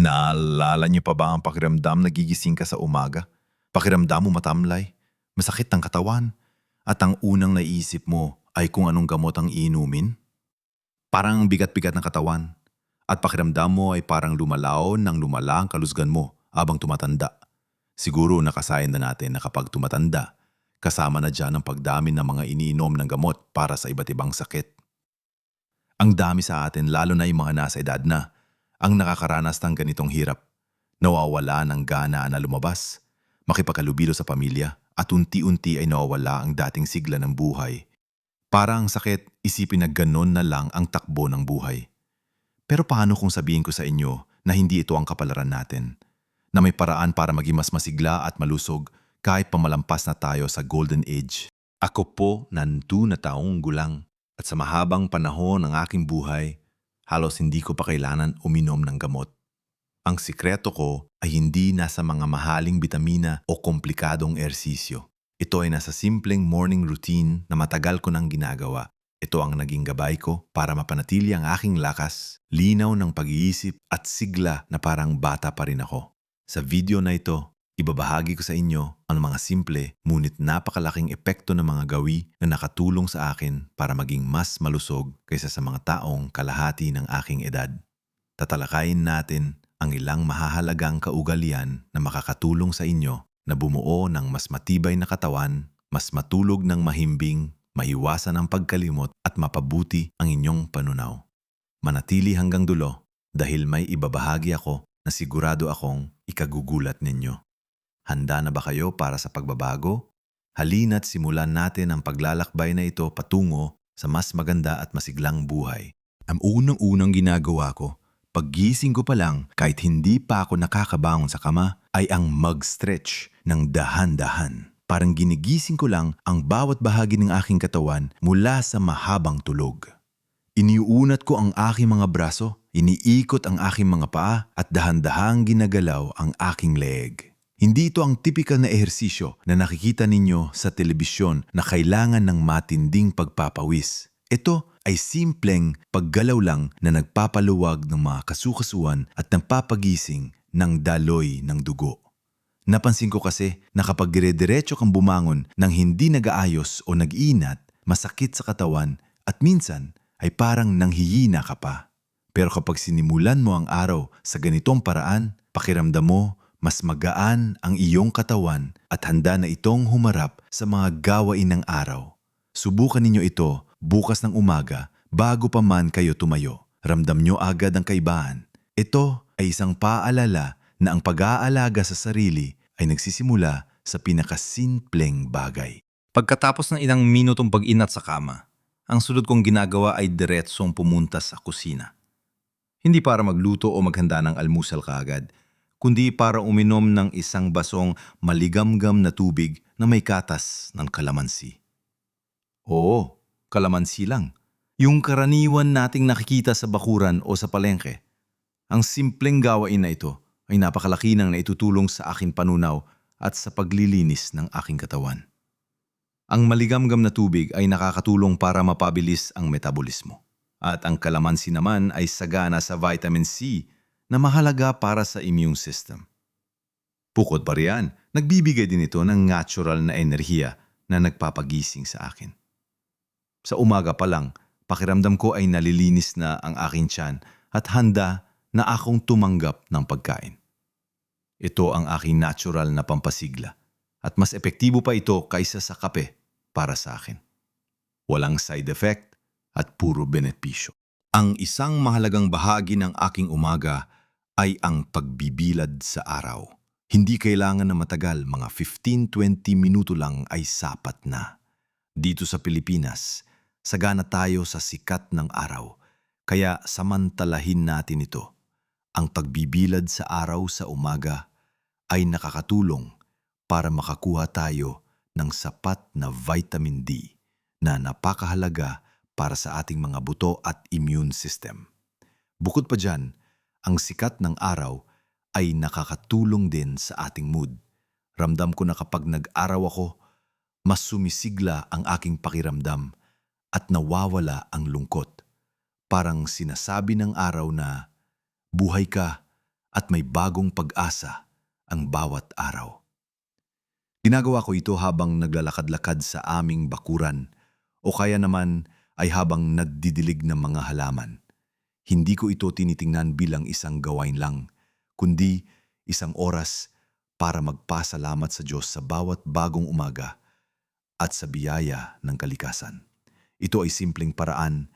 Naalala niyo pa ba ang pakiramdam na gigising ka sa umaga? Pakiramdam mo matamlay, masakit ang katawan, at ang unang naisip mo ay kung anong gamot ang iinumin? Parang ang bigat-bigat ng katawan, at pakiramdam mo ay parang lumalaon ng lumala ang kalusgan mo habang tumatanda. Siguro nakasayan na natin na kapag tumatanda, kasama na dyan ang pagdami ng mga iniinom ng gamot para sa iba't ibang sakit. Ang dami sa atin, lalo na yung mga nasa edad na, ang nakakaranas ng ganitong hirap. Nawawala ng gana na lumabas, makipakalubilo sa pamilya, at unti-unti ay nawawala ang dating sigla ng buhay. Para ang sakit, isipin na ganon na lang ang takbo ng buhay. Pero paano kung sabihin ko sa inyo na hindi ito ang kapalaran natin? Na may paraan para maging mas masigla at malusog kahit pamalampas na tayo sa golden age. Ako po nandu na taong gulang at sa mahabang panahon ng aking buhay, halos hindi ko pa kailangan uminom ng gamot. Ang sikreto ko ay hindi nasa mga mahaling bitamina o komplikadong ersisyo. Ito ay nasa simpleng morning routine na matagal ko nang ginagawa. Ito ang naging gabay ko para mapanatili ang aking lakas, linaw ng pag-iisip at sigla na parang bata pa rin ako. Sa video na ito, ibabahagi ko sa inyo ang mga simple ngunit napakalaking epekto ng mga gawi na nakatulong sa akin para maging mas malusog kaysa sa mga taong kalahati ng aking edad. Tatalakayin natin ang ilang mahahalagang kaugalian na makakatulong sa inyo na bumuo ng mas matibay na katawan, mas matulog ng mahimbing, maiwasan ang pagkalimot at mapabuti ang inyong panunaw. Manatili hanggang dulo dahil may ibabahagi ako na sigurado akong ikagugulat ninyo. Handa na ba kayo para sa pagbabago? Halina't simulan natin ang paglalakbay na ito patungo sa mas maganda at masiglang buhay. Ang unang-unang ginagawa ko, paggising ko pa lang kahit hindi pa ako nakakabangon sa kama, ay ang mag-stretch ng dahan-dahan. Parang ginigising ko lang ang bawat bahagi ng aking katawan mula sa mahabang tulog. Iniuunat ko ang aking mga braso, iniikot ang aking mga paa at dahan-dahang ginagalaw ang aking leeg. Hindi ito ang tipikal na ehersisyo na nakikita ninyo sa telebisyon na kailangan ng matinding pagpapawis. Ito ay simpleng paggalaw lang na nagpapaluwag ng mga kasukasuan at nagpapagising ng daloy ng dugo. Napansin ko kasi na kapag dire-diretso kang bumangon ng hindi nag-aayos o nag-inat, masakit sa katawan at minsan ay parang nanghihina ka pa. Pero kapag sinimulan mo ang araw sa ganitong paraan, pakiramdam mo mas magaan ang iyong katawan at handa na itong humarap sa mga gawain ng araw. Subukan ninyo ito bukas ng umaga bago pa man kayo tumayo. Ramdam nyo agad ang kaibahan. Ito ay isang paalala na ang pag-aalaga sa sarili ay nagsisimula sa pinakasimpleng bagay. Pagkatapos ng ilang minutong pag-inat sa kama, ang sunod kong ginagawa ay diretsong pumunta sa kusina. Hindi para magluto o maghanda ng almusal kaagad, kundi para uminom ng isang basong maligamgam na tubig na may katas ng kalamansi. Oo, kalamansi lang. Yung karaniwan nating nakikita sa bakuran o sa palengke. Ang simpleng gawain na ito ay napakalaki ng naitutulong sa aking panunaw at sa paglilinis ng aking katawan. Ang maligamgam na tubig ay nakakatulong para mapabilis ang metabolismo. At ang kalamansi naman ay sagana sa vitamin C na mahalaga para sa immune system. Bukod pa riyan, nagbibigay din ito ng natural na enerhiya na nagpapagising sa akin. Sa umaga pa lang, pakiramdam ko ay nalilinis na ang aking tiyan at handa na akong tumanggap ng pagkain. Ito ang aking natural na pampasigla at mas epektibo pa ito kaysa sa kape para sa akin. Walang side effect at puro benepisyo. Ang isang mahalagang bahagi ng aking umaga ay ang pagbibilad sa araw. Hindi kailangan na matagal, mga 15-20 minuto lang ay sapat na. Dito sa Pilipinas, sagana tayo sa sikat ng araw, kaya samantalahin natin ito. Ang pagbibilad sa araw sa umaga ay nakakatulong para makakuha tayo ng sapat na vitamin D na napakahalaga para sa ating mga buto at immune system. Bukod pa dyan, ang sikat ng araw ay nakakatulong din sa ating mood. Ramdam ko na kapag nag-araw ako, mas sumisigla ang aking pakiramdam at nawawala ang lungkot. Parang sinasabi ng araw na, buhay ka at may bagong pag-asa ang bawat araw. Ginagawa ko ito habang naglalakad-lakad sa aming bakuran o kaya naman ay habang nagdidilig ng mga halaman. Hindi ko ito tinitingnan bilang isang gawain lang, kundi isang oras para magpasalamat sa Diyos sa bawat bagong umaga at sa biyaya ng kalikasan. Ito ay simpleng paraan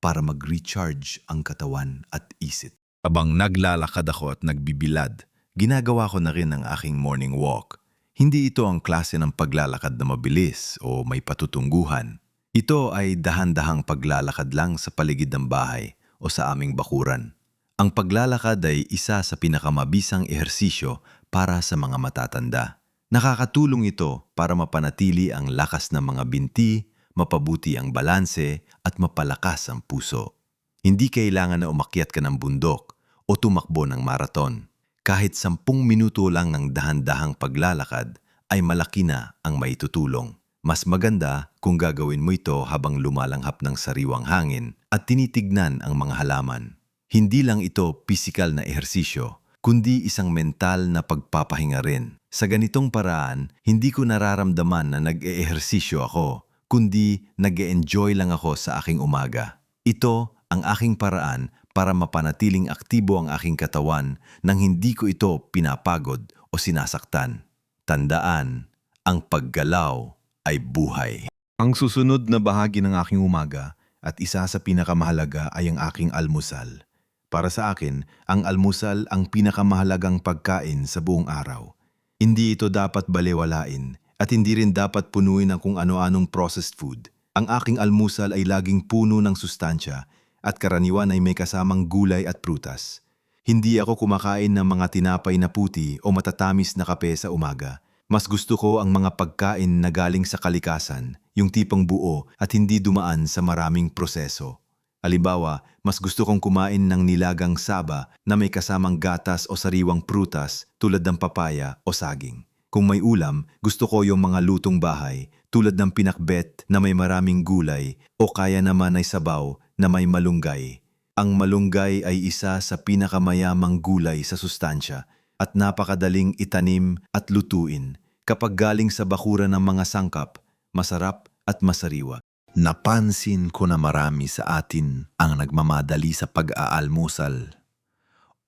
para mag-recharge ang katawan at isip. Habang naglalakad ako at nagbibilad, ginagawa ko na rin ang aking morning walk. Hindi ito ang klase ng paglalakad na mabilis o may patutungguhan. Ito ay dahan-dahang paglalakad lang sa paligid ng bahay o sa aming bakuran. Ang paglalakad ay isa sa pinakamabisang ehersisyo para sa mga matatanda. Nakakatulong ito para mapanatili ang lakas ng mga binti, mapabuti ang balanse at mapalakas ang puso. Hindi kailangan na umakyat ka ng bundok o tumakbo ng maraton. Kahit sampung minuto lang ng dahan-dahang paglalakad ay malaki na ang maitutulong. Mas maganda kung gagawin mo ito habang lumalanghap ng sariwang hangin at tinitignan ang mga halaman. Hindi lang ito pisikal na ehersisyo, kundi isang mental na pagpapahinga rin. Sa ganitong paraan, hindi ko nararamdaman na nag-eehersisyo ako, kundi nag enjoy lang ako sa aking umaga. Ito ang aking paraan para mapanatiling aktibo ang aking katawan nang hindi ko ito pinapagod o sinasaktan. Tandaan, ang paggalaw ay buhay. Ang susunod na bahagi ng aking umaga at isa sa pinakamahalaga ay ang aking almusal. Para sa akin, ang almusal ang pinakamahalagang pagkain sa buong araw. Hindi ito dapat balewalain at hindi rin dapat punuin ng kung ano-anong processed food. Ang aking almusal ay laging puno ng sustansya at karaniwan ay may kasamang gulay at prutas. Hindi ako kumakain ng mga tinapay na puti o matatamis na kape sa umaga. Mas gusto ko ang mga pagkain na galing sa kalikasan, yung tipong buo at hindi dumaan sa maraming proseso. Halimbawa, mas gusto kong kumain ng nilagang saba na may kasamang gatas o sariwang prutas tulad ng papaya o saging. Kung may ulam, gusto ko yung mga lutong bahay tulad ng pinakbet na may maraming gulay o kaya naman ay sabaw na may malunggay. Ang malunggay ay isa sa pinakamayamang gulay sa sustansya at napakadaling itanim at lutuin. Kapag galing sa bakura ng mga sangkap, masarap at masariwa. Napansin ko na marami sa atin ang nagmamadali sa pag-aalmusal.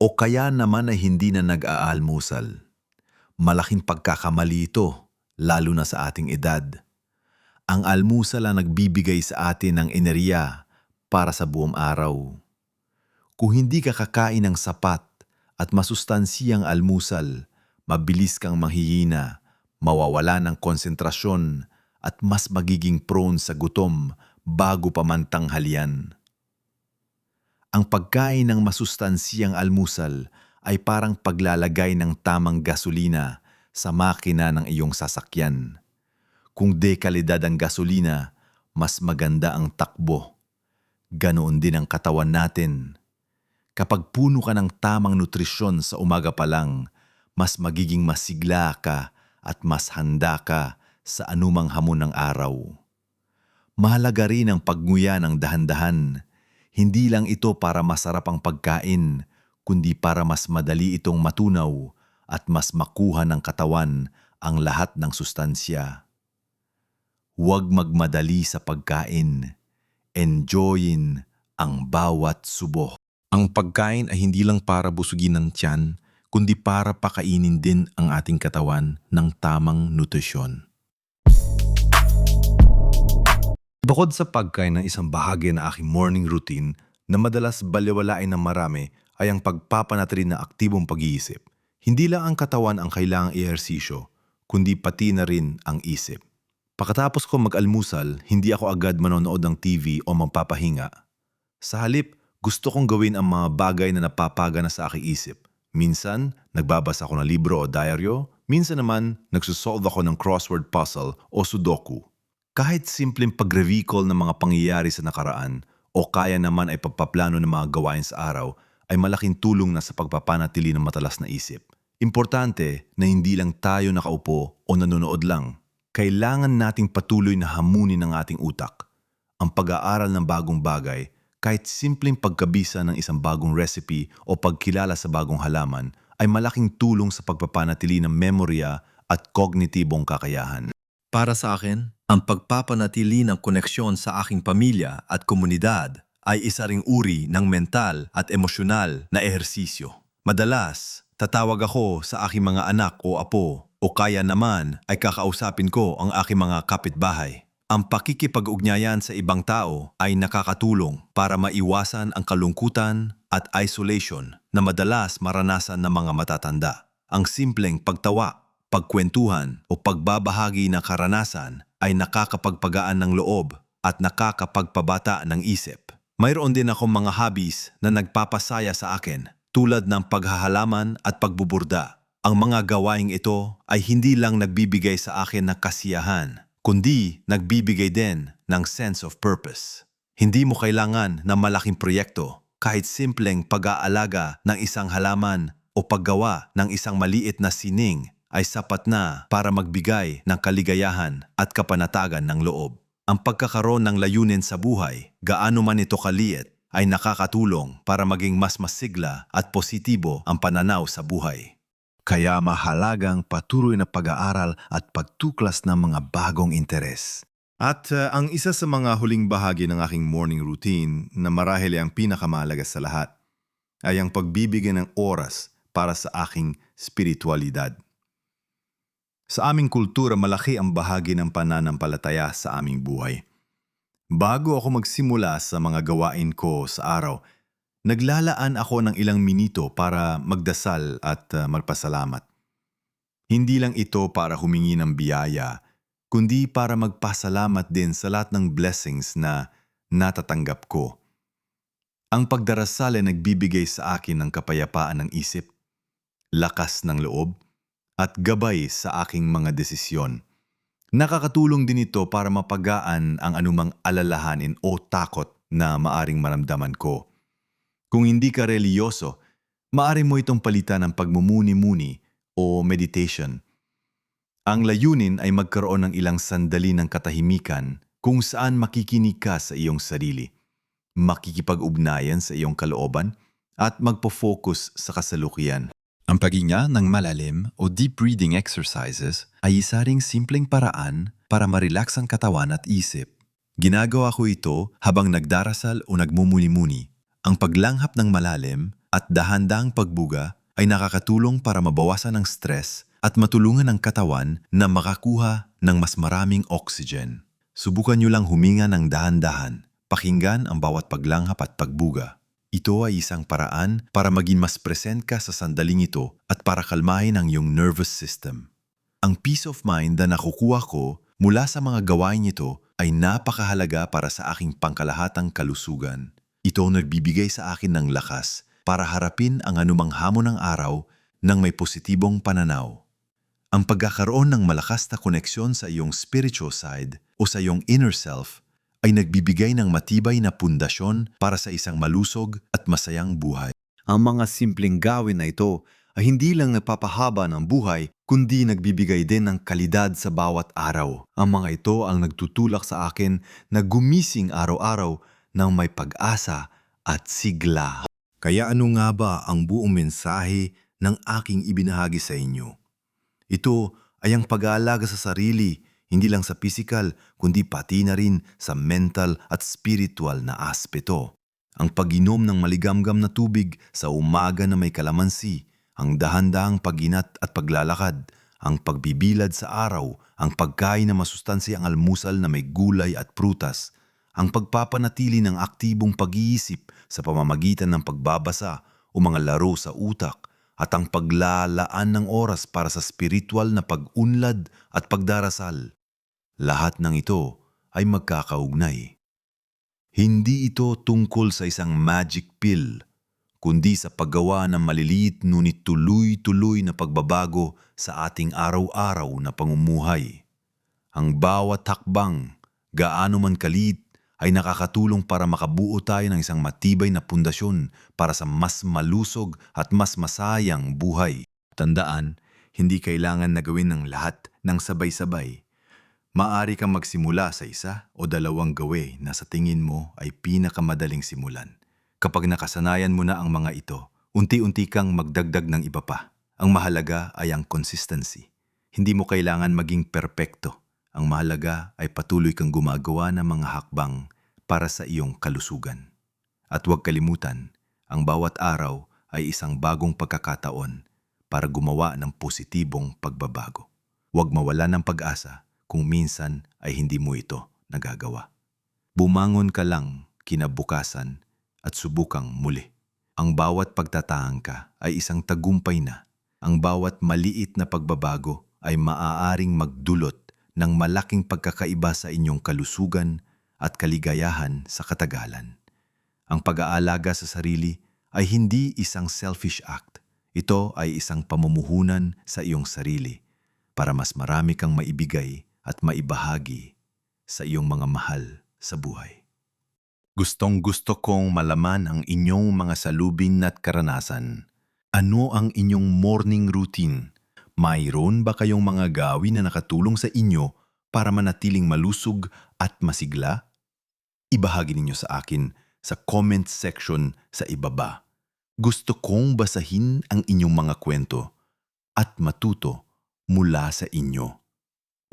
O kaya naman ay hindi na nag-aalmusal. Malaking pagkakamali ito, lalo na sa ating edad. Ang almusal ang nagbibigay sa atin ng enerhiya para sa buong araw. Kung hindi ka kakain ng sapat at masustansiyang almusal, mabilis kang mahihina, mawawala ng konsentrasyon at mas magiging prone sa gutom bago pa man tanghalian. Ang pagkain ng masustansiyang almusal ay parang paglalagay ng tamang gasolina sa makina ng iyong sasakyan. Kung dekalidad ang gasolina, mas maganda ang takbo. Ganoon din ang katawan natin. Kapag puno ka ng tamang nutrisyon sa umaga pa lang, mas magiging masigla ka at mas handa ka sa anumang hamon ng araw. Mahalaga rin ang pagnguya ng dahan-dahan. Hindi lang ito para masarap ang pagkain, kundi para mas madali itong matunaw at mas makuha ng katawan ang lahat ng sustansya. Huwag magmadali sa pagkain. Enjoyin ang bawat subo. Ang pagkain ay hindi lang para busugin ng tiyan, kundi para pakainin din ang ating katawan ng tamang nutrisyon. Bukod sa pagkain ng isang bahagi ng aking morning routine na madalas baliwalain ng marami ay ang pagpapanatili ng aktibong pag-iisip. Hindi lang ang katawan ang kailangang ehersisyo, kundi pati na rin ang isip. Pagkatapos ko mag-almusal, hindi ako agad manonood ng TV o magpapahinga. Sa halip, gusto kong gawin ang mga bagay na napapagana sa aking isip. Minsan, nagbabasa ako ng libro o diaryo. Minsan naman, nagsusolve ako ng crossword puzzle o sudoku. Kahit simpleng pag-recall ng mga pangyayari sa nakaraan o kaya naman ay pagpaplano ng mga gawain sa araw ay malaking tulong na sa pagpapanatili ng matalas na isip. Importante na hindi lang tayo nakaupo o nanonood lang. Kailangan nating patuloy na hamunin ang ating utak. Ang pag-aaral ng bagong bagay Kahit simpleng pagkabisa ng isang bagong recipe o pagkilala sa bagong halaman ay malaking tulong sa pagpapanatili ng memorya at kognitibong kakayahan. Para sa akin, ang pagpapanatili ng koneksyon sa aking pamilya at komunidad ay isa ring uri ng mental at emosyonal na ehersisyo. Madalas, tatawag ako sa aking mga anak o apo o kaya naman ay kakausapin ko ang aking mga kapitbahay. Ang pakikipag-ugnayan sa ibang tao ay nakakatulong para maiwasan ang kalungkutan at isolation na madalas maranasan ng mga matatanda. Ang simpleng pagtawa, pagkwentuhan o pagbabahagi ng karanasan ay nakakapagpagaan ng loob at nakakapagpabata ng isip. Mayroon din akong mga hobbies na nagpapasaya sa akin tulad ng paghahalaman at pagbuburda. Ang mga gawaing ito ay hindi lang nagbibigay sa akin ng kasiyahan, kundi nagbibigay din ng sense of purpose. Hindi mo kailangan ng malaking proyekto, kahit simpleng pag-aalaga ng isang halaman o paggawa ng isang maliit na sining ay sapat na para magbigay ng kaligayahan at kapanatagan ng loob. Ang pagkakaroon ng layunin sa buhay, gaano man ito kaliit, ay nakakatulong para maging mas masigla at positibo ang pananaw sa buhay. Kaya mahalagang patuloy na pag-aaral at pagtuklas ng mga bagong interes. At uh, ang isa sa mga huling bahagi ng aking morning routine na marahil ay ang pinakamahalaga sa lahat ay ang pagbibigay ng oras para sa aking spiritualidad. Sa aming kultura, malaki ang bahagi ng pananampalataya sa aming buhay. Bago ako magsimula sa mga gawain ko sa araw, naglalaan ako ng ilang minuto para magdasal at uh, magpasalamat. Hindi lang ito para humingi ng biyaya, kundi para magpasalamat din sa lahat ng blessings na natatanggap ko. Ang pagdarasal ay nagbibigay sa akin ng kapayapaan ng isip, lakas ng loob, at gabay sa aking mga desisyon. Nakakatulong din ito para mapagaan ang anumang alalahanin o takot na maaring maramdaman ko. Kung hindi ka reliyoso, maari mo itong palitan ng pagmumuni-muni o meditation. Ang layunin ay magkaroon ng ilang sandali ng katahimikan kung saan makikinig ka sa iyong sarili, makikipag-ugnayan sa iyong kalooban, at magpo-focus sa kasalukuyan. Ang paghinga ng malalim o deep breathing exercises ay isa ring simpleng paraan para marelax ang katawan at isip. Ginagawa ko ito habang nagdarasal o nagmumuni-muni. Ang paglanghap ng malalim at dahandang pagbuga ay nakakatulong para mabawasan ang stress at matulungan ang katawan na makakuha ng mas maraming oxygen. Subukan nyo lang huminga ng dahan-dahan, pakinggan ang bawat paglanghap at pagbuga. Ito ay isang paraan para maging mas present ka sa sandaling ito at para kalmahin ang iyong nervous system. Ang peace of mind na nakukuha ko mula sa mga gawain ito ay napakahalaga para sa aking pangkalahatang kalusugan. Ito nagbibigay sa akin ng lakas para harapin ang anumang hamon ng araw ng may positibong pananaw. Ang pagkakaroon ng malakas na koneksyon sa iyong spiritual side o sa iyong inner self ay nagbibigay ng matibay na pundasyon para sa isang malusog at masayang buhay. Ang mga simpleng gawin na ito ay hindi lang nagpapahaba ng buhay, kundi nagbibigay din ng kalidad sa bawat araw. Ang mga ito ang nagtutulak sa akin na gumising araw-araw ng may pag-asa at sigla. Kaya ano nga ba ang buong mensahe ng aking ibinahagi sa inyo? Ito ay ang pag-aalaga sa sarili, hindi lang sa physical, kundi pati na rin sa mental at spiritual na aspeto. Ang pag-inom ng maligamgam na tubig sa umaga na may kalamansi, ang dahan-dahang pag-inat at paglalakad, ang pagbibilad sa araw, ang pagkain na masustansi ang almusal na may gulay at prutas, ang pagpapanatili ng aktibong pag-iisip sa pamamagitan ng pagbabasa o mga laro sa utak, at ang paglalaan ng oras para sa spiritual na pag-unlad at pagdarasal. Lahat ng ito ay magkakaugnay. Hindi ito tungkol sa isang magic pill, kundi sa paggawa ng maliliit ngunit tuloy-tuloy na pagbabago sa ating araw-araw na pangumuhay. Ang bawat hakbang, gaano man kalit, ay nakakatulong para makabuo tayo ng isang matibay na pundasyon para sa mas malusog at mas masayang buhay. Tandaan, hindi kailangan na gawin ng lahat ng sabay-sabay. Maari kang magsimula sa isa o dalawang gawe na sa tingin mo ay pinakamadaling simulan. Kapag nakasanayan mo na ang mga ito, unti-unti kang magdagdag ng iba pa. Ang mahalaga ay ang consistency. Hindi mo kailangan maging perpekto. Ang mahalaga ay patuloy kang gumagawa ng mga hakbang para sa iyong kalusugan. At huwag kalimutan, ang bawat araw ay isang bagong pagkakataon para gumawa ng positibong pagbabago. Huwag mawala ng pag-asa kung minsan ay hindi mo ito nagagawa. Bumangon ka lang kinabukasan at subukang muli. Ang bawat pagtatahang ka ay isang tagumpay na. Ang bawat maliit na pagbabago ay maaaring magdulot ng malaking pagkakaiba sa inyong kalusugan at kaligayahan sa katagalan. Ang pag-aalaga sa sarili ay hindi isang selfish act. Ito ay isang pamumuhunan sa iyong sarili para mas marami kang maibigay at maibahagi sa iyong mga mahal sa buhay. Gustong gusto kong malaman ang inyong mga salubin at karanasan. Ano ang inyong morning routine? Mayroon ba kayong mga gawin na nakatulong sa inyo para manatiling malusog at masigla? Ibahagi ninyo sa akin sa comment section sa ibaba. Gusto kong basahin ang inyong mga kwento at matuto mula sa inyo.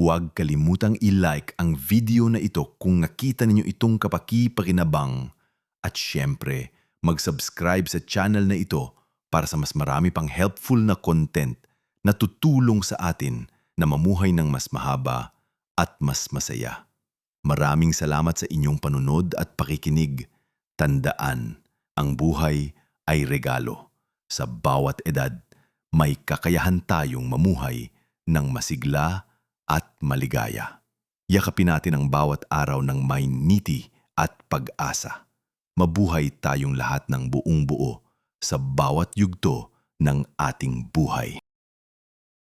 Huwag kalimutang i-like ang video na ito kung nakita ninyo itong kapaki-pakinabang at syempre mag-subscribe sa channel na ito para sa mas marami pang helpful na content na tutulong sa atin na mamuhay ng mas mahaba at mas masaya. Maraming salamat sa inyong panunod at pakikinig. Tandaan, ang buhay ay regalo. Sa bawat edad, may kakayahan tayong mamuhay ng masigla at maligaya. Yakapin natin ang bawat araw ng may niti at pag-asa. Mabuhay tayong lahat ng buong buo sa bawat yugto ng ating buhay.